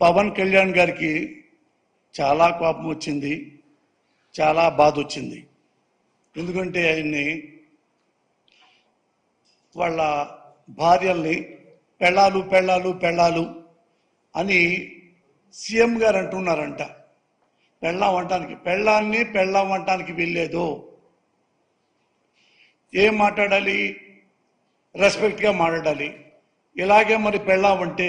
పవన్ కళ్యాణ్ గారికి చాలా కోపం వచ్చింది చాలా బాధ వచ్చింది. ఎందుకంటే ఆయన్ని వాళ్ళ భార్యల్ని పెళ్ళాలు పెళ్ళాలు పెళ్ళాలు అని సీఎం గారు అంటున్నారంట. పెళ్ళాం అంటానికి పెళ్ళాన్ని పెళ్ళాం అంటానికి వెళ్ళేదో ఏం మాట్లాడాలి? రెస్పెక్ట్గా మాట్లాడాలి. ఇలాగే మరి పెళ్ళాం అంటే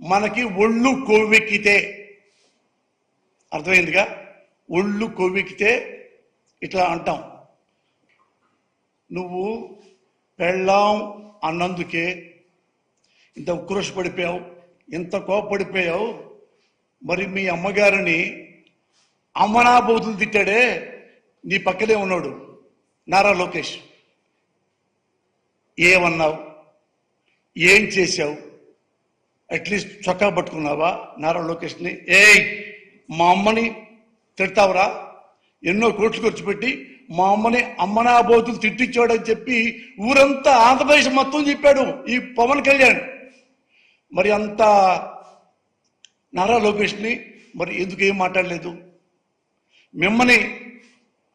మనకి ఒళ్ళు కొవ్వెక్కితే. అర్థమైందిగా? ఒళ్ళు కొవ్వెక్కితే ఇట్లా అంటాం. నువ్వు పెళ్ళాం అన్నందుకే ఇంత ఉక్రోష పడిపోయావు ఇంత కోపడిపోయావు మరి మీ అమ్మగారిని అమ్మనాబోతులు తిట్టాడే నీ పక్కనే ఉన్నాడు నారా లోకేష్. ఏమన్నావు? ఏం చేశావు? అట్లీస్ట్ చొక్కా పట్టుకున్నావా? నారా లోకేష్ని. ఏయ్ మా అమ్మని తిడతావురా. ఎన్నో కోట్లు ఖర్చు పెట్టి మా అమ్మని అమ్మనాబోతులు తిట్టించాడని చెప్పి ఊరంతా ఆంధ్రప్రదేశ్ మొత్తం చెప్పాడు ఈ పవన్ కళ్యాణ్. మరి అంత నారా లోకేష్ని మరి ఎందుకు ఏం మాట్లాడలేదు? మిమ్మల్ని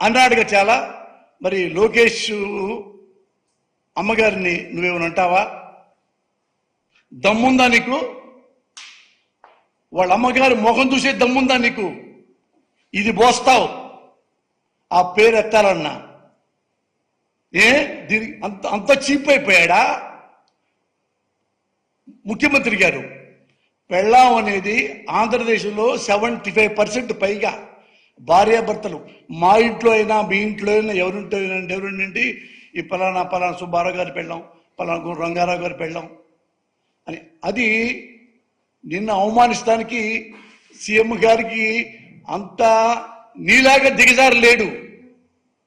అన్నాడుగా చాలా. మరి లోకేష్ అమ్మగారిని నువ్వేమైనా అంటావా? దమ్ముందా నీకు? వాళ్ళ అమ్మగారి మొహం చూసే దమ్ముందా నీకు? ఇది పోస్తావు ఆ పేరు ఎత్తాలన్నా. ఏ? దీని అంత అంత చీప్ అయిపోయాడా? ముఖ్యమంత్రి గారు పెళ్ళాం అనేది ఆంధ్రదేశంలో సెవెంటీ ఫైవ్ పర్సెంట్ పైగా భార్యాభర్తలు. మా ఇంట్లో అయినా మీ ఇంట్లో అయినా ఎవరింటో అయినా ఎవరింటి ఈ పలానా పలానా సుబ్బారావు గారు పెళ్ళాం పలానా రంగారావు గారు పెళ్ళాం అది నిన్న అవమానిస్తానికి సీఎం గారికి అంత నీలాగా దిగజారు లేడు